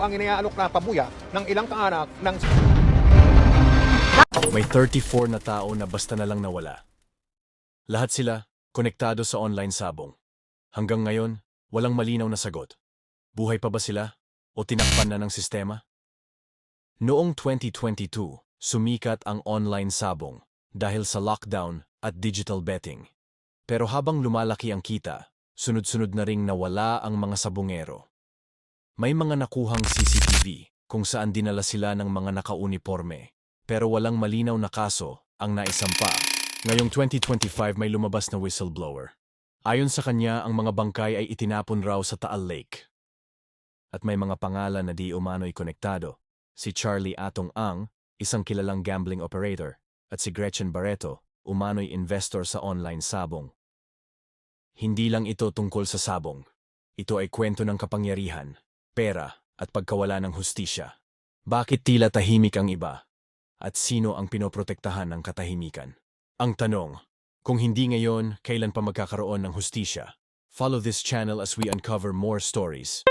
ang iniaalok na pabuya ng ilang kaanak ng May 34 na tao na basta na lang nawala. Lahat sila konektado sa online sabong. Hanggang ngayon, walang malinaw na sagot. Buhay pa ba sila? O tinakpan na ng sistema? Noong 2022, sumikat ang online sabong dahil sa lockdown at digital betting. Pero habang lumalaki ang kita, sunod-sunod na ring nawala ang mga sabongero. May mga nakuhang CCTV kung saan dinala sila ng mga nakauniforme pero walang malinaw na kaso ang naisampa. Ngayong 2025 may lumabas na whistleblower. Ayon sa kanya, ang mga bangkay ay itinapon raw sa Taal Lake. At may mga pangalan na di umano'y konektado. Si Charlie Atong Ang, isang kilalang gambling operator, at si Gretchen Barreto, umano'y investor sa online sabong. Hindi lang ito tungkol sa sabong. Ito ay kwento ng kapangyarihan, pera, at pagkawala ng hustisya. Bakit tila tahimik ang iba? at sino ang pinoprotektahan ng katahimikan. Ang tanong, kung hindi ngayon, kailan pa magkakaroon ng hustisya? Follow this channel as we uncover more stories.